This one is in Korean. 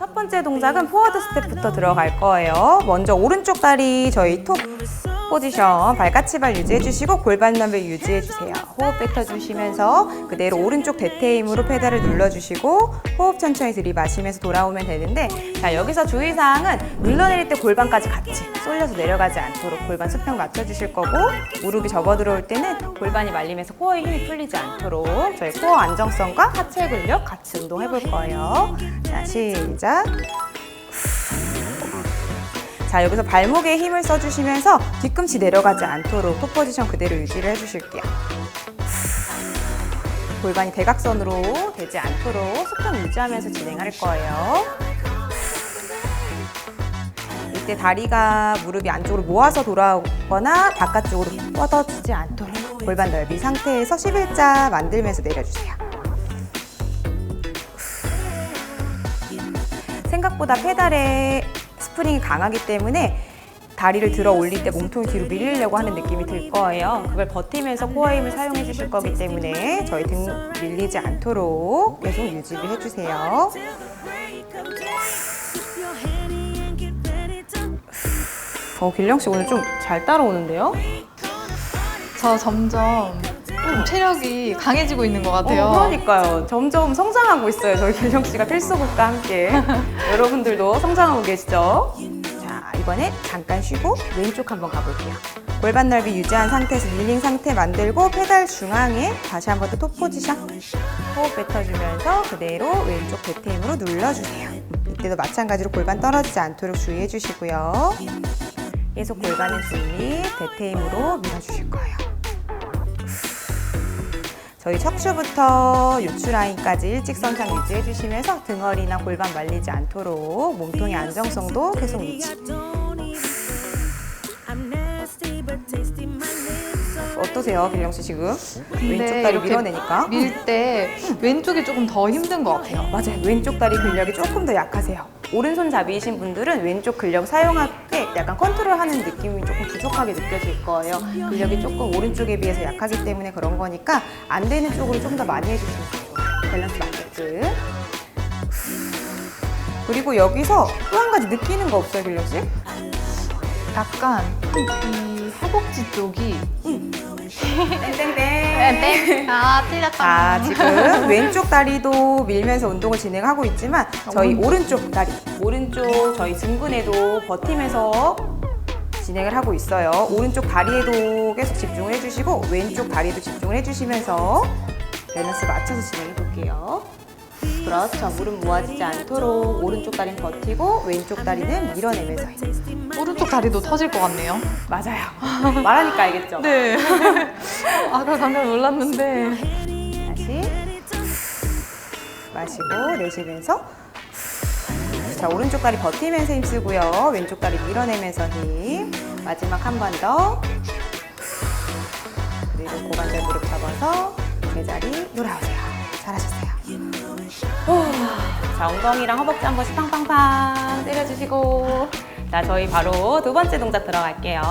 첫 번째 동작은 포워드 스텝부터 들어갈 거예요. 먼저 오른쪽 다리 저희 톱 포지션 발까치발 유지해 주시고 골반 넘을 유지해 주세요. 호흡 뱉어 주시면서 그대로 오른쪽 대퇴 힘으로 페달을 눌러 주시고 호흡 천천히 들이마시면서 돌아오면 되는데 자 여기서 주의 사항은 눌러내릴 때 골반까지 같이 쏠려서 내려가지 않도록 골반 수평 맞춰 주실 거고 무릎이 접어 들어올 때는 골반이 말리면서 코어에 힘이 풀리지 않도록 저희 코어 안정성과 하체 근력 같이 운동해 볼 거예요. 자 시작. 자 여기서 발목에 힘을 써주시면서 뒤꿈치 내려가지 않도록 톱 포지션 그대로 유지를 해주실게요. 골반이 대각선으로 되지 않도록 수평 유지하면서 진행할 거예요. 이때 다리가 무릎이 안쪽으로 모아서 돌아오거나 바깥쪽으로 뻗어지지 않도록 골반 넓이 상태에서 11자 만들면서 내려주세요. 생각보다 페달에 스프링이 강하기 때문에 다리를 들어 올릴 때 몸통을 뒤로 밀리려고 하는 느낌이 들 거예요. 그걸 버티면서 코어 힘을 사용해 주실 거기 때문에 저희 등 밀리지 않도록 계속 유지를 해주세요. 어, 길령 씨 오늘 좀 잘 따라오는데요? 저 점점 좀 체력이 강해지고 있는 것 같아요. 어, 그러니까요. 점점 성장하고 있어요. 저희 길령 씨가 필수곡과 함께. 여러분들도 성장하고 계시죠? 자, 이번에 잠깐 쉬고 왼쪽 한번 가볼게요. 골반 넓이 유지한 상태에서 밀린 상태 만들고 페달 중앙에 다시 한번 더 톱 포지션. 호흡 뱉어주면서 그대로 왼쪽 배트 힘으로 눌러주세요. 이때도 마찬가지로 골반 떨어지지 않도록 주의해 주시고요. 계속 골반은 중립, 배트 힘으로 밀어주실 거예요. 저희 척추부터 요추 라인까지 일직선상 유지해 주시면서 등허리나 골반 말리지 않도록 몸통의 안정성도 계속 유지. 어떠세요, 빌령 씨 지금? 왼쪽 다리 이렇게 밀어내니까. 밀 때 왼쪽이 조금 더 힘든 것 같아요. 맞아요. 왼쪽 다리 근력이 조금 더 약하세요. 오른손 잡이신 분들은 왼쪽 근력 사용할 때 약간 컨트롤하는 느낌이 조금 부족하게 느껴질 거예요. 근력이 조금 오른쪽에 비해서 약하기 때문에 그런 거니까 안 되는 쪽으로 좀 더 많이 해주시면 돼요. 밸런스 맞게끔. 그리고 여기서 또 한 가지 느끼는 거 없어요, 빌려 씨? 약간 이 허벅지 쪽이 땡땡땡. 아 틀렸다. 자, 지금 왼쪽 다리도 밀면서 운동을 진행하고 있지만 저희 오른쪽 다리, 오른쪽 저희 등근에도 버티면서 진행을 하고 있어요. 오른쪽 다리에도 계속 집중을 해주시고 왼쪽 다리도 집중을 해주시면서 밸런스 맞춰서 진행해 볼게요. 그렇죠. 무릎 모아지지 않도록 오른쪽 다리는 버티고 왼쪽 다리는 밀어내면서 해요. 오른쪽 다리도 터질 것 같네요. 맞아요. 말하니까 알겠죠? 네. 아까 잠깐 놀랐는데. 다시 마시고 내쉬면서 자 오른쪽 다리 버티면서 힘 쓰고요 왼쪽 다리 밀어내면서 힘 마지막 한 번 더 그리고 고관절 무릎 잡아서 제자리 돌아오세요. 자 엉덩이랑 허벅지 한 번씩 팡팡팡 때려주시고. 자 저희 바로 두 번째 동작 들어갈게요